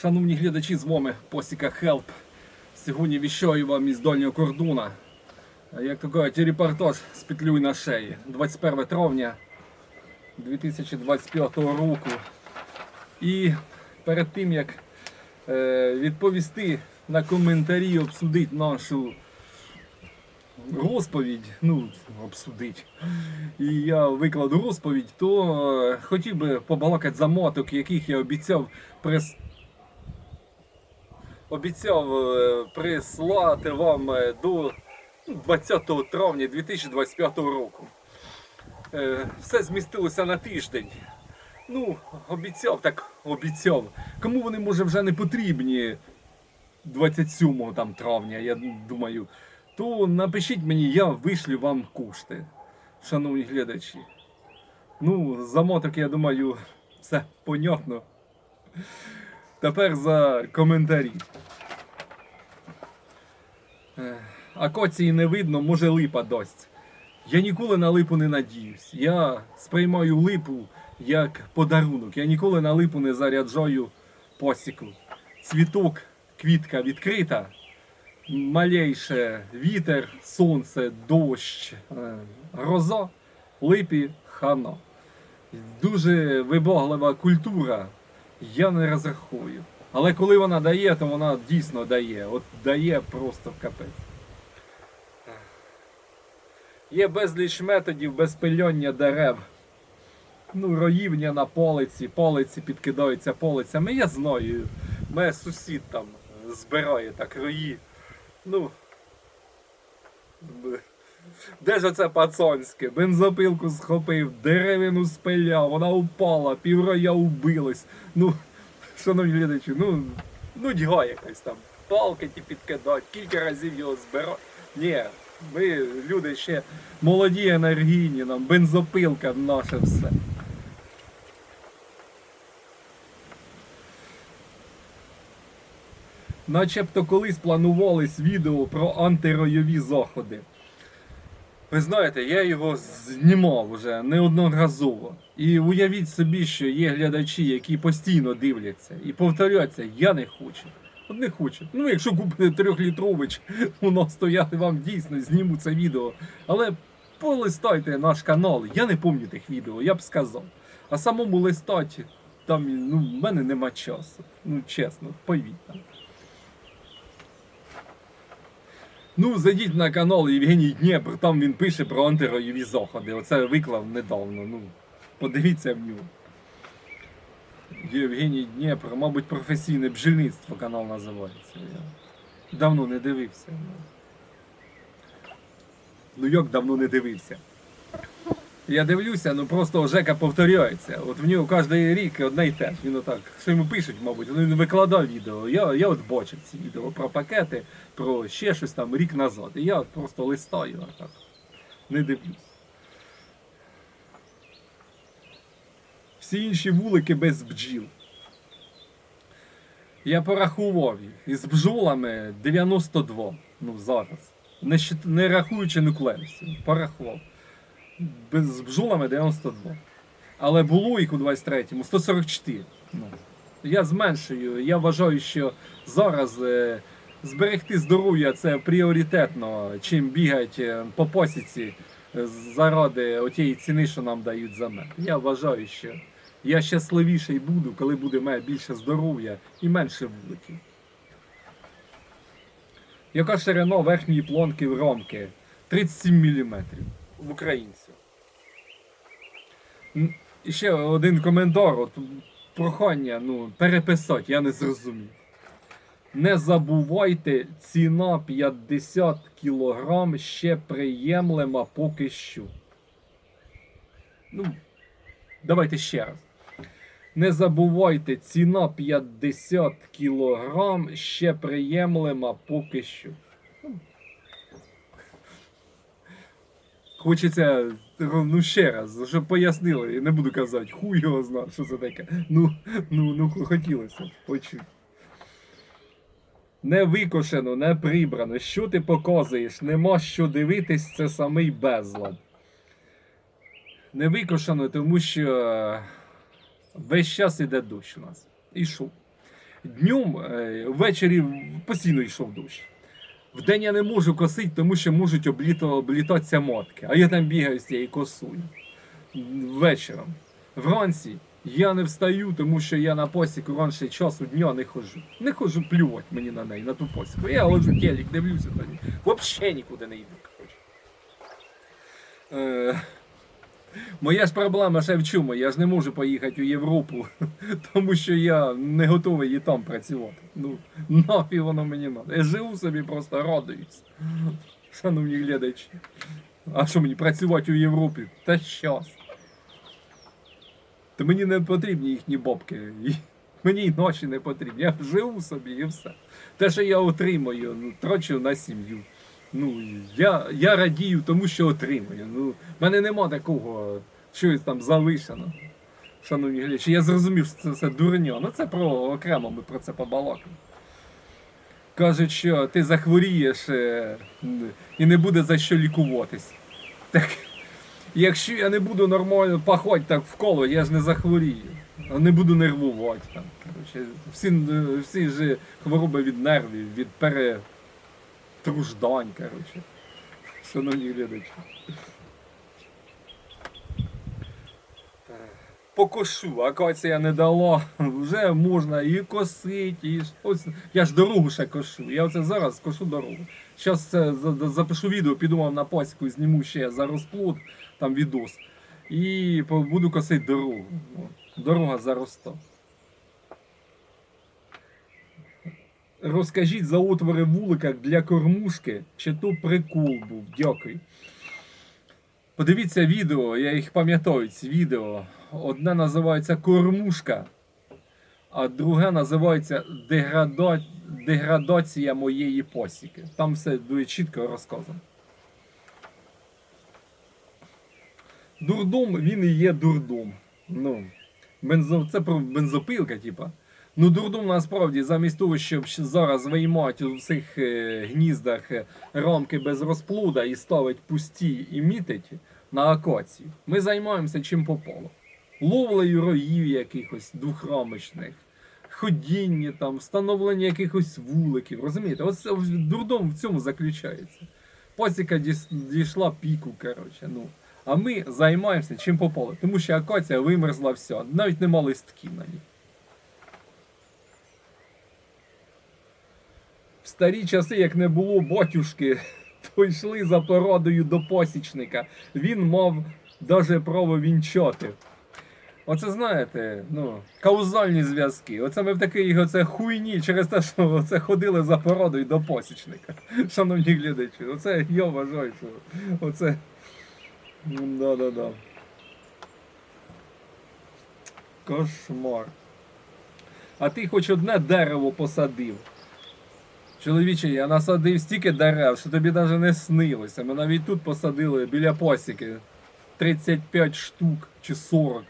Шановні глядачі, з вами Посіка Хелп. Сьогодні віщаю вам із дальнього кордона. Як то кажуть, репортаж з петлюй на шиї. 21 травня 2025 року. І перед тим як е, відповісти на коментарі, обсудити нашу розповідь, ну, обсудить. І я викладу розповідь, то е, хотів би побалакати за моток, яких я обіцяв прис... обіцяв е, прислати вам е, до ну, 20 травня 2025 року. Е, Все змістилося на тиждень. Ну, обіцяв, так обіцяв. Кому вони може вже не потрібні 27 там, травня, я думаю, то напишіть мені, я вишлю вам кошти, шановні глядачі. Ну, за моток, я думаю, все понятно. Тепер за коментарі. Акації не видно, може липа дасть. Я ніколи на липу не надіюсь. Я сприймаю липу як подарунок. Я ніколи на липу не заряджаю посіку. Цвіток, квітка відкрита, малейше вітер, сонце, дощ, е, гроза, липі хана. Дуже вибаглива культура, я не розрахую. Але коли вона дає, то вона дійсно дає. От дає просто капець. Є безліч методів безпильоння дерев. Ну, роївня на полиці, полиці підкидаються полицями. Я знаю. Мене сусід там збирає так рої. Ну. Де ж оце пацанське? Бензопилку схопив, деревину спиляв, вона упала, півроя убилось. Ну, шановні глядачі, ну, нудьга якась там. Палки ті підкидають, кілька разів його збирати. Ні, ми люди ще молоді, енергійні, нам бензопилка наше все. Начебто колись планувались відео про антиройові заходи. Ви знаєте, я його знімав вже неодноразово. І уявіть собі, що є глядачі, які постійно дивляться і повторяться, я не хочу. От не хочу. Ну, якщо купити трьохлітрович, нас то я вам дійсно зніму це відео. Але полистайте наш канал, я не пам'ятаю тих відео, я б сказав. А самому листати, там ну, в мене нема часу. Ну, чесно, повіть там. Ну, зайдіть на канал Євгеній Дніпр, там він пише про антиройові заходи. Оце виклав недавно. Ну, подивіться в нього. Євгеній Дніпр, мабуть, професійне бджільництво канал називається. Я давно не дивився. Ну як давно не дивився? Я дивлюся, ну просто Жека повторяється. От в нього кожен рік одне й те ж. Він отак, що йому пишуть, мабуть, він викладав відео. Я, я от бачив ці відео про пакети, про ще щось там рік назад. І я от просто листаю отак. Не дивлюсь. Всі інші вулики без бджіл. Я порахував їх. Із бджолами 92. Ну, зараз. Не, не рахуючи нуклеусів. Порахував. Без з бджолами 92. Але було їх у 23-му 144. Ну, я зменшую. Я вважаю, що зараз е, зберегти здоров'я це пріоритетно, чим бігати е, по посіці е, заради отієї ціни, що нам дають за мед. Я вважаю, що я щасливіший буду, коли буде мене більше здоров'я і менше вуликів. Яка ширина верхньої планки в рамки? 37 мм в українців. І ще один коментар, от, прохання, ну, переписати, я не зрозумів. Не забувайте, ціна 50 кг ще приємлема поки що. Ну, давайте ще раз. Не забувайте, ціна 50 кг ще приємлема поки що. Ну, Хочеться, ну ще раз, щоб пояснили, я не буду казати, хуй його знав, що це таке. Ну, ну, ну хотілося б почути. Не викошено, не прибрано. Що ти показуєш? Нема що дивитись, це самий безлад. Не викошено, тому що е, весь час іде дощ у нас. І що? Днем, е, ввечері постійно йшов дощ. Вдень я не можу косити, тому що можуть облітатися мотки. А я там бігаю з цією косую Вечором. Вранці я не встаю, тому що я на посіку раніше часу дня не ходжу. Не ходжу плювати мені на неї, на ту посіку. Я ходжу телек, дивлюся тоді. Взагалі нікуди не йду. коротше. Е, Моя ж проблема ще в чому? Я ж не можу поїхати у Європу, тому що я не готовий і там працювати. Ну, нафіг воно мені надо. Я живу собі просто радуюсь. Шановні глядачі. А що мені працювати у Європі? Та щас. Та мені не потрібні їхні бабки. Мені й ночі не потрібні. Я живу собі і все. Те, що я отримую, ну, трачу на сім'ю. Ну, я, я радію тому, що отримую. Ну, в мене нема такого щось там залишено. Шановні глядачі, я зрозумів, що це все дурня. Ну це про окремо ми про це побалакаємо. Кажуть, що ти захворієш е, і не буде за що лікуватись. Так, якщо я не буду нормально пахати так в коло, я ж не захворію. Не буду нервувати. Там, всі, е, всі ж хвороби від нервів, від перетруждань, коротше. Шановні глядачі. Покошу, акація не дала, вже можна і косити, і ось я ж дорогу ще кошу. Я оце зараз кошу дорогу. Зараз це за- за- запишу відео, піду вам на пасіку, зніму ще за розплод, там відос. І буду косити дорогу. Дорога зароста. Розкажіть за отвори в вуликах для кормушки, чи то прикол був. Дякую. Подивіться відео, я їх пам'ятаю, ці відео. Одне називається Кормушка, а друге називається Деграда... Деградація моєї посіки. Там все дуже чітко розказано. Дурдом він і є дурдом. Ну, бензо... Це про бензопилка, типа. Ну, дурдом насправді, замість того, щоб зараз виймати у всіх е, гніздах е, рамки без розплода і ставить пусті і мітить на акації, ми займаємося чим попало. Ловлею роїв якихось двохрамочних, ходіння там, встановлення якихось вуликів. Розумієте? Ось дурдом в цьому заключається. Пасіка дійшла піку, коротше. Ну. А ми займаємося чим попало. Тому що акація вимерзла вся, навіть нема листків на ній. В старі часи, як не було батюшки, то йшли за порадою до посічника. Він мав даже право вінчати. Оце знаєте, ну, каузальні зв'язки. Оце ми в такій оце хуйні через те, що оце ходили за порадою до посічника. Шановні глядачі, оце я вважаю, що оце. Да-да-да. Кошмар. А ти хоч одне дерево посадив. Чоловіче, я насадив стільки дерев, що тобі навіть не снилося. Ми навіть тут посадили біля посіки 35 штук чи 40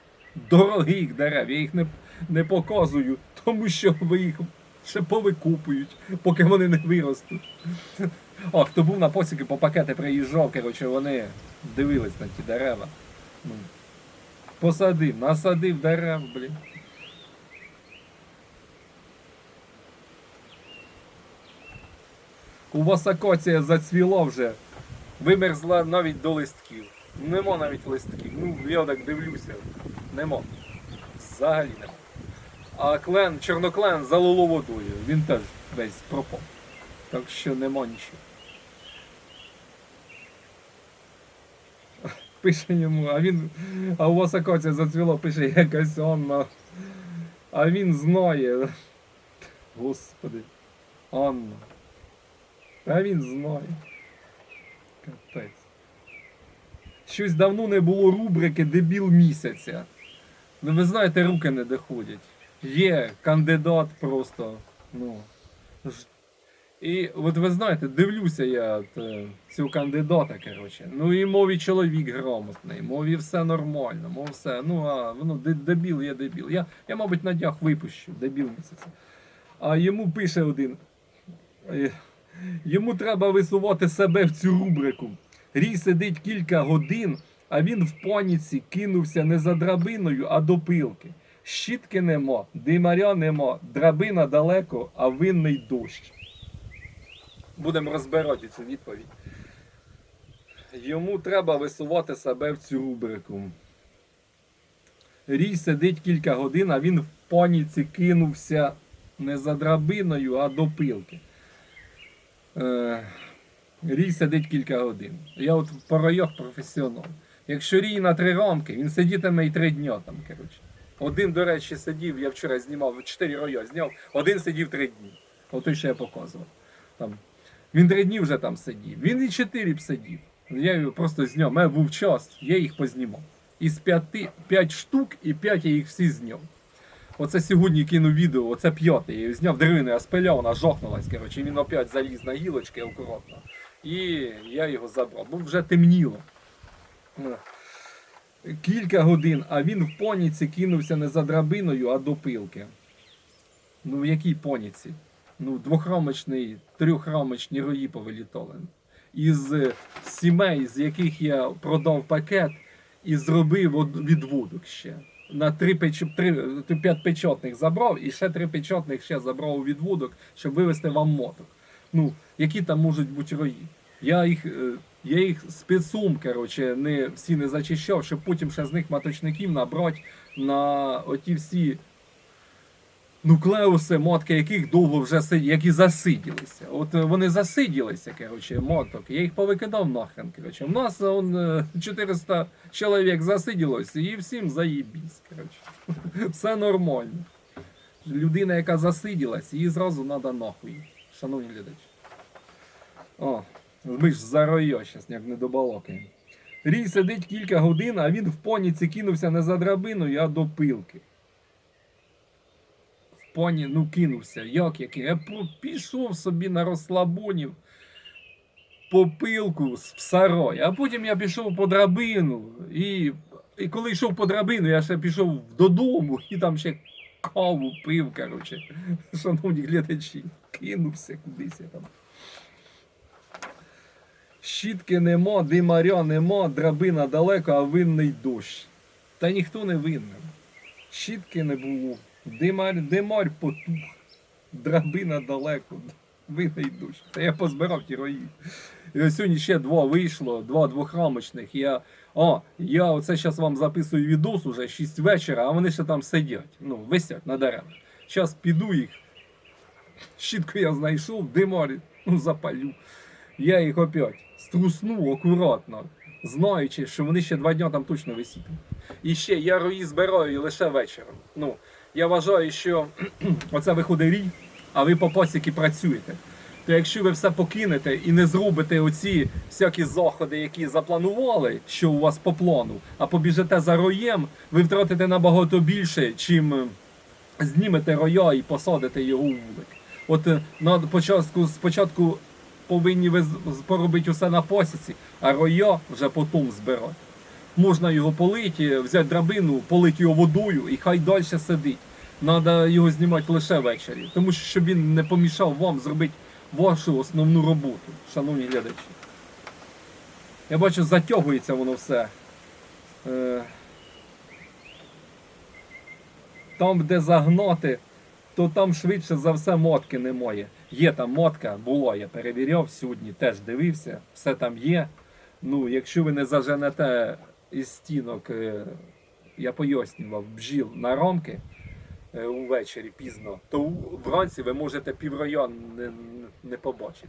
дорогих дерев. Я їх не, не показую, тому що ви їх ще повикупують, поки вони не виростуть. О, хто був на посіки по пакети приїжджав, коротше, вони дивились на ті дерева. Ну, Посадив, насадив дерев, блін. У вас акація зацвіла вже. Вимерзла навіть до листків. Нема навіть листків. Ну, я так дивлюся. Нема. Взагалі нема. А клен, чорноклен залило водою. Він теж весь пропав. Так що нема нічого. Пише йому, а він. А у вас акація зацвіла, пише якась Анна. А він знає. Господи. Анна. А він знає. Капець. Щось давно не було рубрики Дебіл місяця. Ну ви знаєте, руки не доходять. Є кандидат просто. Ну. І от ви знаєте, дивлюся я е, цього кандидата, коротше. Ну і мові чоловік грамотний, мові все нормально, мов все. Ну, а ну, дебіл є дебіл. Я, я, мабуть, на днях випущу дебіл місяця. А йому пише один. Йому треба висувати себе в цю рубрику. Рій сидить кілька годин, а він в паніці кинувся не за драбиною, а до пилки. Щітки нема, димаря нема, драбина далеко, а винний дощ. Будемо розбирати цю відповідь. Йому треба висувати себе в цю рубрику. Рій сидить кілька годин, а він в паніці кинувся не за драбиною, а до пилки. Е, рій сидить кілька годин. Я от по райох професіонал. Якщо рій на три рамки, він сидітиме і три дня там, коротше. Один, до речі, сидів, я вчора знімав, чотири ройо зняв, один сидів три дні. Ото що я показував. Там. Він три дні вже там сидів. Він і чотири б сидів. Я його просто зняв. У мене був час, я їх познімав. Із п'яти, п'ять штук і п'ять я їх всі зняв. Оце сьогодні кинув відео, оце п'яте. Я зняв деревину, я спиляв, вона жохнулась, коротше, він опять заліз на гілочки акуратно. І я його забрав, бо вже темніло. Е, Кілька годин, а він в поніці кинувся не за драбиною, а до пилки. Ну, в якій поніці? Ну, двохрамочний, трьохрамочні рої повилітали. Із е, сімей, з яких я продав пакет і зробив відводок ще. На три, печ... три, п'ять печотних забрав і ще три печотних ще забрав у відводок, щоб вивезти вам моток. Ну, які там можуть бути рої? Я їх, е, я їх спецум, коротше, не, всі не зачищав, щоб потім ще з них маточників набрати на оті всі нуклеуси, мотки яких довго вже які засиділися. От е, вони засиділися, коротше, моток. Я їх повикидав нахрен. Коротше. У нас он, е, 400 чоловік засиділося і всім заїбісь. Коротше. Все нормально. Людина, яка засиділась, її зразу треба нахуй. Шановні глядачі. О, ми ж за щас як не добалокаємо. Рій сидить кілька годин, а він в поніці кинувся не за драбиною, а до пилки. Поні, ну кинувся. Як який? Я пішов собі на розслабонів по пилку в сарой, а потім я пішов по драбину. І, і коли йшов по драбину, я ще пішов додому і там ще каву пив, коротше. Шановні глядачі, кинувся кудись я там. Щітки нема, димаря нема, драбина далеко, а винний дощ. Та ніхто не винен. Щітки не було. Димар, димар потух. Драбина далеко. Винний дощ. Та я позбирав ті рої. І ось сьогодні ще два вийшло, два двохрамочних. Я, о, я оце зараз вам записую відос уже 6 вечора, а вони ще там сидять. Ну, висять на деревах. Зараз піду їх. Щітку я знайшов, димар, ну запалю. Я їх опять струсну акуратно, знаючи, що вони ще два дні там точно висітимуть. І ще я рої збираю лише вечором. Ну, я вважаю, що оце виходить рій, а ви по пасіки працюєте. То якщо ви все покинете і не зробите оці всякі заходи, які запланували, що у вас по плану, а побіжите за роєм, ви втратите набагато більше, чим е, знімете роя і посадите його у вулик. От е, на початку спочатку повинні ви поробити усе на посіці, а роя вже потім збирати. Можна його полити, взяти драбину, полити його водою і хай далі сидить. Треба його знімати лише ввечері, тому що щоб він не помішав вам зробити вашу основну роботу, шановні глядачі. Я бачу, затягується воно все. Е, Там, де загнати, то там швидше за все мотки немає. Є там мотка, була, я перевіряв сьогодні, теж дивився, все там є. Ну, якщо ви не заженете із стінок, е, я пояснював, бджіл на рамки е, увечері пізно, то вранці ви можете піврайон не, не побачити.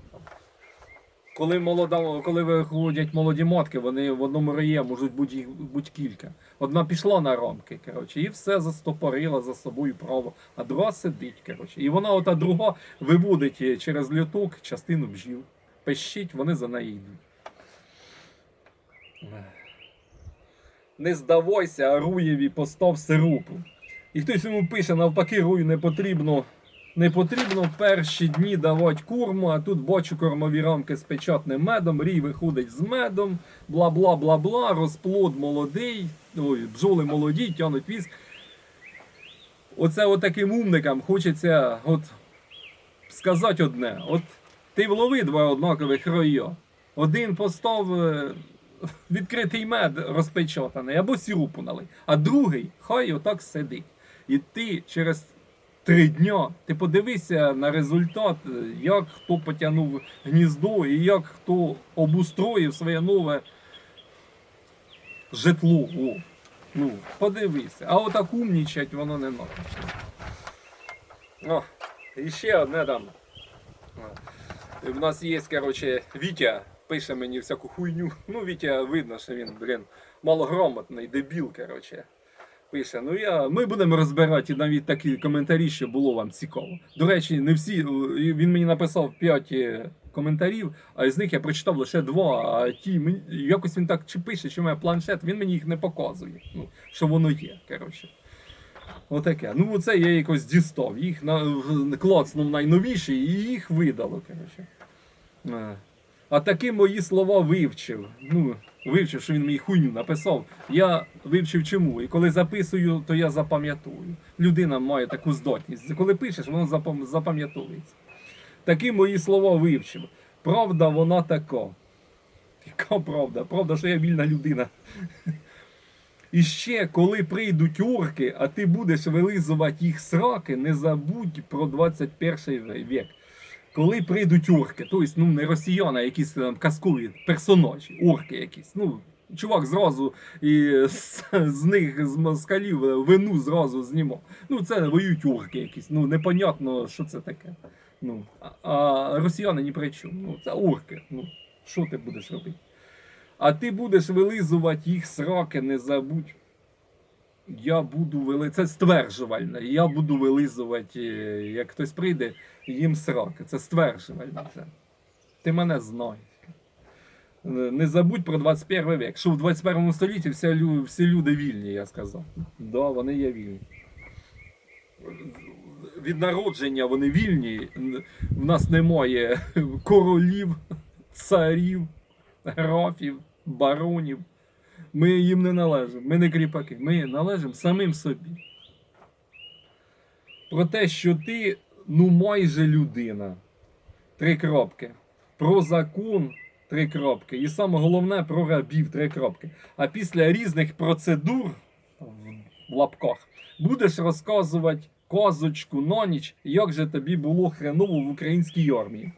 Коли, молода, коли виходять молоді мотки, вони в одному раї можуть бути будь кілька. Одна пішла на рамки, коротше, і все застопорила за собою право, а друга сидить. Коротше. І вона, ота друга, виводить е, через люток частину бджіл. Пищить, вони за нею йдуть. Не здавайся, руєві постав сиропу. І хтось йому пише, навпаки, рую не потрібно. Не потрібно перші дні давати корму, а тут бачу кормові рамки з печатним медом, рій виходить з медом, бла бла бла бла, розплод молодий, ой, бджоли молоді, тянуть віск. Оце от таким умникам хочеться от сказати одне. От ти влови два однакових ройо. Один постав е, відкритий мед розпечатаний або сірупу налий, а другий хай отак сидить. І ти через три дня ти подивися на результат, як хто потягнув гніздо і як хто обустроїв своє нове житло. О, ну, подивися. А отак умнічать воно не надо. О, і одне там. В нас є, короче, Вітя пише мені всяку хуйню. Ну, Вітя видно, що він, блін, малограмотний, дебіл, короче. Пише, ну я, ми будемо розбирати навіть такі коментарі, що було вам цікаво. До речі, не всі, е, він мені написав 5 коментарів, а з них я прочитав лише два. А ті якось він так чи пише, що має планшет, він мені їх не показує. Ну, що воно є, коротше. Отаке. Ну, оце я якось дістав. Їх на, клацнув найновіші і їх видало, коротше. А. Таки мої слова вивчив. Ну, вивчив, що він мені хуйню написав. Я вивчив чому. І коли записую, то я запам'ятовую. Людина має таку здатність. Коли пишеш, воно запам'ятовується. Такі мої слова вивчив. Правда, вона така. Яка правда? Правда, що я вільна людина. І ще, коли прийдуть орки, а ти будеш вилизувати їх сраки, не забудь про 21 вік. Коли прийдуть орки, тобто ну, не росіяни, а якісь там казкові персонажі, орки якісь. Ну, чувак зразу і з, з них, з москалів, вину зразу знімав. Ну, це воюють орки якісь. Ну, непонятно, що це таке. Ну, а, а росіяни ні при чому. Ну, це орки. Ну, що ти будеш робити? А ти будеш вилизувати їх сраки, не забудь. Я буду вили... Це стверджувальне. Я буду вилизувати, е, як хтось прийде, їм сраки. Це стверджувальне вже. Ти мене знаєш. Е, Не забудь про 21 вік. Що в 21 столітті всі, всі люди вільні, я сказав. Да, вони є вільні. Від народження вони вільні. В нас немає королів, царів, графів, баронів. Ми їм не належимо, ми не кріпаки, ми належимо самим собі. Про те, що ти ну майже людина. Три крапки. Про закон три крапки. І саме головне про рабів три крапки. А після різних процедур в лапках будеш розказувати казочку на ніч, як же тобі було хреново в українській армії.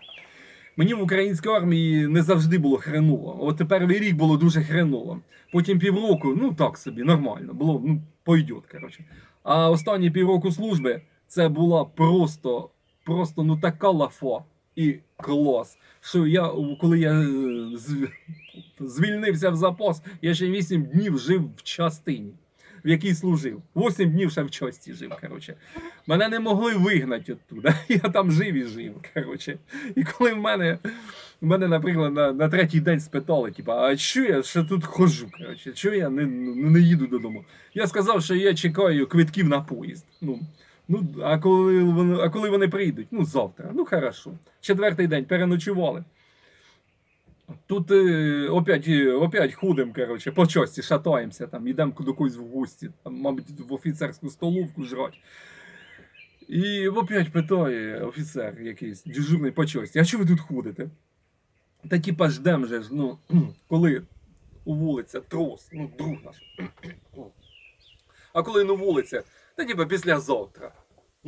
Мені в українській армії не завжди було хреново. От тепер рік було дуже хреново. Потім півроку, ну так собі, нормально. Було, ну, пойдет, коротше. А останні півроку служби це була просто, просто ну така лафа і клас. Що я, коли я е, звільнився в запас, я ще 8 днів жив в частині, в якій служив. 8 днів ще в часті жив, коротше. Мене не могли вигнати оттуда. Я там жив і жив. Коротше. І коли в мене, в мене наприклад, на, на третій день спитали, типа, а що я ще тут хожу? Коротше, що я не, не їду додому? Я сказав, що я чекаю квитків на поїзд. Ну, ну, а коли вони, а коли вони прийдуть? Ну, завтра. Ну, хорошо. Четвертий день переночували. Тут е, опять, е, опять ходимо, коротше, по часті шатаємося, там, йдемо до когось в гості, там, мабуть, в офіцерську столовку жрать. І опять питає офіцер якийсь, дежурний по часті, а що ви тут ходите? Та типа ждем же ж, ну, коли уволиться трос, ну, друг наш. А коли не уволиться, та типа післязавтра.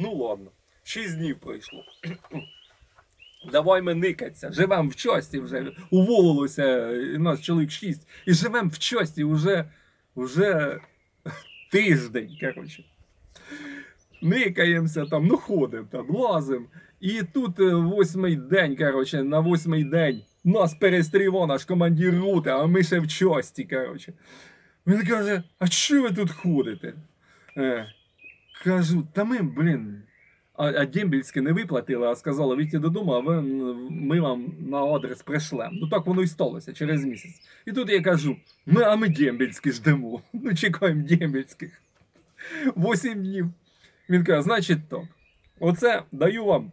Ну ладно, шість днів пройшло. Давай ми никаться, живем в часті вже, уволилося нас чоловік шість, і живем в часті вже, вже тиждень, коротше. Никаємося там, ну ходимо там, лазимо. І тут е, восьмий день, коротше, на восьмий день нас перестріло наш командир роти, а ми ще в часті, коротше. Він каже, а що ви тут ходите? Кажу, та ми, блін, а, а Дембільське не виплатили, а сказали, вийти додому, а ви, ми вам на адрес пришлем. Ну так воно і сталося через місяць. І тут я кажу: ми, а ми Дембільське ждемо. Ну, чекаємо Дембільських. Восім днів. Він каже, значить так. Оце даю вам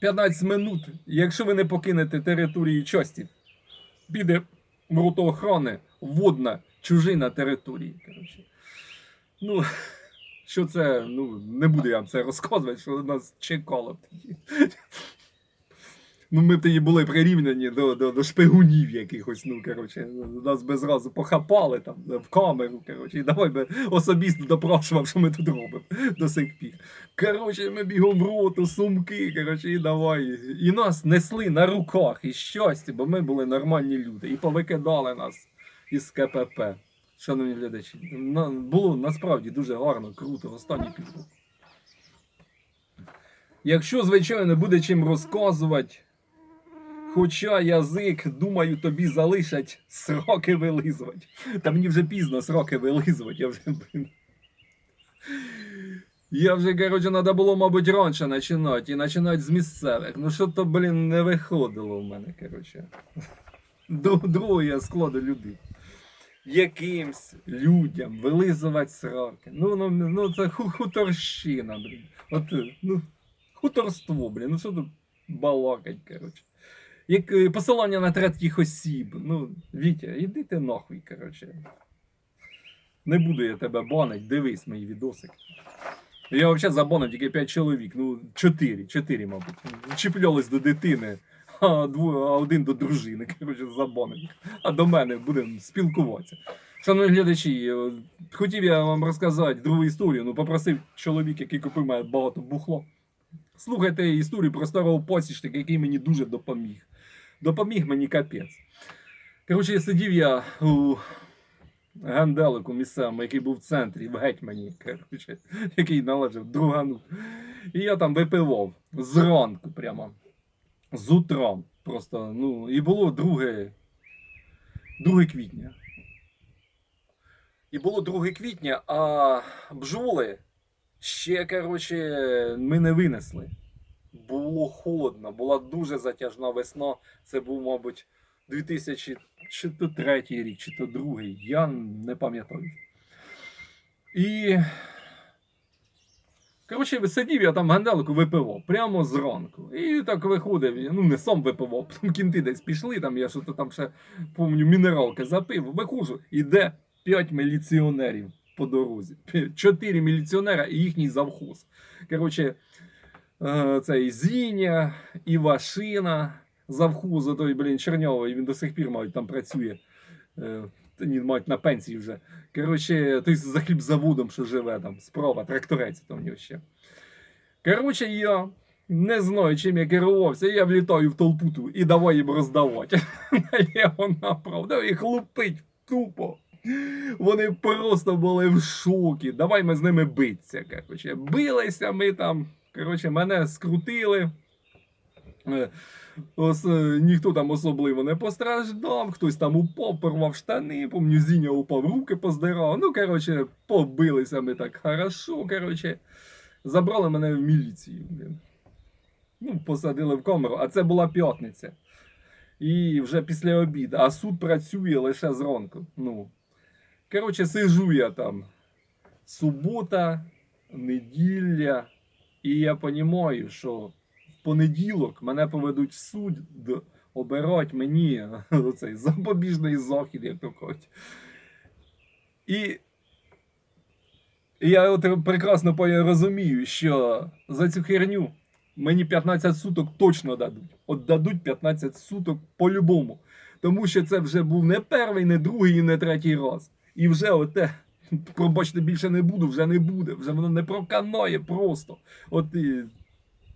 15 минут. Якщо ви не покинете територію часті, піде в роту охорони водна чужина території. Коротше. Ну, що це, ну, не буду я вам це розказувати, що нас чекало тоді. Ну, ми б тоді були прирівняні до, до, до шпигунів якихось, ну, коротше, нас би зразу похапали там в камеру, коротше, і давай би особисто допрошував, що ми тут робимо до сих пір. Коротше, ми бігом в роту, сумки, коротше, і давай. І нас несли на руках із щастя, бо ми були нормальні люди. І повикидали нас із КПП. Шановні глядачі, було насправді дуже гарно, круто, останній півроку. Якщо, звичайно, буде чим розказувати, хоча язик, думаю, тобі залишать сроки вилизувати. Та мені вже пізно сроки вилизувати, я вже. Я вже, коротше, треба було, мабуть, раніше починати і починати з місцевих. Ну що то, блін, не виходило в мене, коротше. Дру- Другого я складу людей. Якимсь людям вилизувати сраки. Ну, ну, ну це хуторщина, блін. От, ну, хуторство, блін. Ну що тут балакать, коротше. Як е, посилання на третіх осіб. Ну, Вітя, іди ти нахуй, коротше. Не буду я тебе банить, дивись мої відосики. Я взагалі забанив тільки 5 чоловік, ну 4, 4, мабуть. Чіплялись до дитини, один до дружини. Коротше, забанив. А до мене будемо спілкуватися. Шановні глядачі, е, хотів я вам розказати другу історію. Ну, попросив чоловік, який купив мене багато бухло. Слухайте історію про старого посічника, який мені дуже допоміг. Допоміг мені капець. Коротше, сидів я у ганделику місцевому, який був в центрі, в гетьмані, коротше, який належав другану. І я там випивав зранку прямо. З утра. Просто, ну, і було 2, 2 квітня. І було 2 квітня, а бджоли ще, коротше, ми не винесли. Було холодно, була дуже затяжна весна. Це був, мабуть, 2000 чи то третій рік, чи то другий. Я не пам'ятаю. І. Коротше, сидів я там ганделику випивав прямо зранку. І так виходив, ну не сам випивав, потім кінти десь пішли, там я що-то там ще помню, мінералки запив. Виходжу, іде 5 міліціонерів по дорозі. 4 міліціонера і їхній завхоз. Коротше, е, цей Зіня, Івашина, завхозу той, блін, Чернявий, він до сих пір, мабуть, там працює. Та ні, мають на пенсії вже. Коротше, той за хлібзаводом, що живе там, справа, тракторець там в нього ще. Коротше, я не знаю, чим я керувався, я влітаю в толпу і давай їм роздавати. Наліво направо, давай їх лупить тупо. Вони просто були в шокі. Давай ми з ними битися. Коротше. Билися ми там. Коротше, мене скрутили. Е, Ос, е, ніхто там особливо не постраждав, хтось там упав, порвав штани, помню, Зіня упав, руки поздирав. Ну, коротше, побилися ми так хорошо. Коротше, забрали мене в міліцію. Ну, посадили в камеру, а це була п'ятниця. І вже після обіду, а суд працює лише зранку. Ну, коротше, сижу я там. Субота, неділя, і я розумію, що понеділок мене поведуть в суд, обирають мені оцей запобіжний захід, як то кажуть. І я от прекрасно розумію, що за цю херню мені 15 суток точно дадуть. От дадуть 15 суток по-любому. Тому що це вже був не перший, не другий і не третій раз. І вже оте, пробачте, більше не буду, вже не буде, вже воно не проканає просто. От і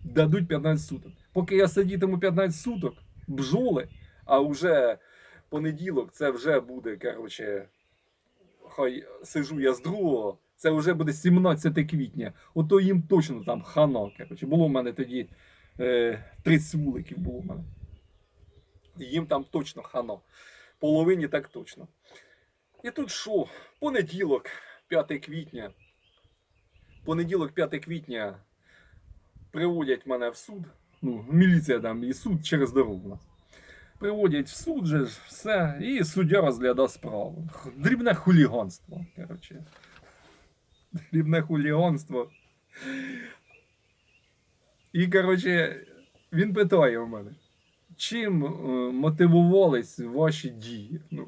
дадуть 15 суток. Поки я сидітиму 15 суток, бджоли, а вже понеділок це вже буде, коротше, хай сижу я з другого, це вже буде 17 квітня. Ото їм точно там хана. Коротше. Було в мене тоді е, 30 вуликів було в мене. Їм там точно хано. Половині так точно. І тут що? Понеділок, 5 квітня. Понеділок, 5 квітня приводять мене в суд. Ну, міліція там і суд через дорогу. Приводять в суд же ж, все, і суддя розглядає справу. Дрібне хуліганство. Коротше. Дрібне хуліганство. І, коротше, він питає у мене, чим е, мотивувались ваші дії? Ну,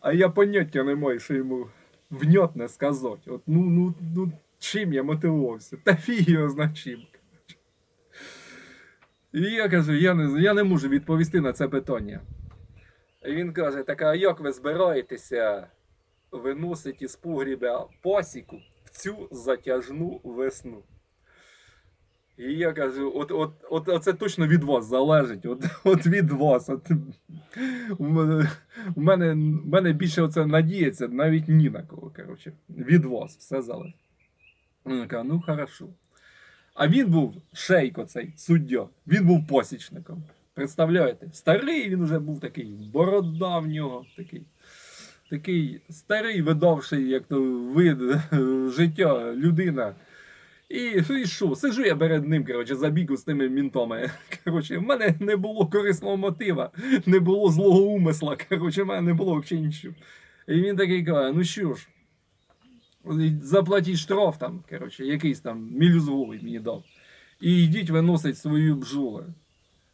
а я поняття не маю, що йому внятно сказати. От, ну, ну, ну, чим я мотивувався? Та фіг його зна чим. І я кажу, я не, я не можу відповісти на це питання. І він каже: так, а як ви збираєтеся виносити із погріба пасіку в цю затяжну весну? І я кажу, от, от, от, це точно від вас залежить. От, от від вас. От, у мене, мене більше оце надіється навіть ні на кого. Коротше. Від вас все залежить. Він каже, ну хорошо. А він був шейк оцей суддя. Він був посічником. Представляєте? Старий він вже був такий, борода в нього такий. Такий старий, видавший, як то вид життя людина. І що? Сижу я перед ним, коротше, забігу з тими мінтами. Коротше, в мене не було корисного мотива, не було злого умисла. Коротше, в мене не було взагалі нічого. І він такий каже: ну що ж, заплатіть штраф там, коротше, якийсь там мілюзговий мені дав. І йдіть виносить свої бджоли.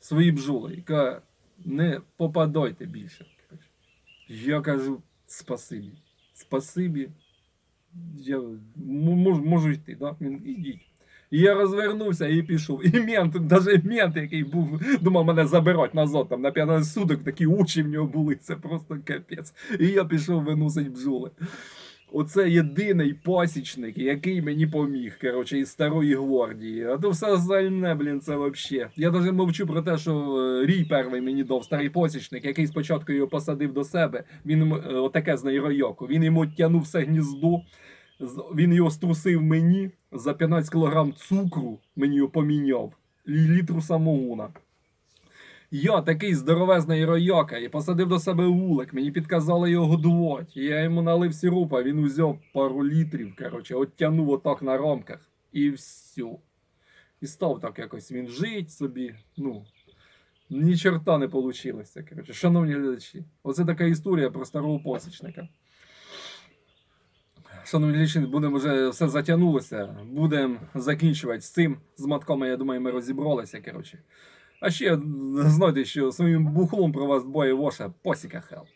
Свої бджоли. Каже, не попадайте більше. Коротше. Я кажу, спасибі. Спасибі. Я можу, можу йти, да? Він ідіть. І я розвернувся і пішов. І мент, навіть мент, який був, думав мене забирати назад, там на 15 суток такі очі в нього були, це просто капець. І я пішов виносить бджоли. Оце єдиний пасічник, який мені поміг, коротше, із старої гвардії. А то все остальне, блін, це вообще. Я навіть мовчу про те, що е, Рій перший мені дав старий посічник, який спочатку його посадив до себе. Він е, отаке з нейройоку. Він йому тягнув все гніздо. Він його струсив мені за 15 кг цукру, мені його поміняв, і літру самогона. Я такий здоровезний рояка і посадив до себе вулик, мені підказали його годувати. Я йому налив сиропа, він узяв пару літрів, коротше, оттянув отак на рамках і все. І став так якось він жить собі. Ну, ні чорта не вийшло. Коротше. Шановні глядачі, оце така історія про старого посічника. Шановні глядачі, будемо вже все затягнулося. Будемо закінчувати з цим. З матками, я думаю, ми розібралися. Коротше. А ще знайте, що своїм бухлом про вас двоє ваша посіка хелп.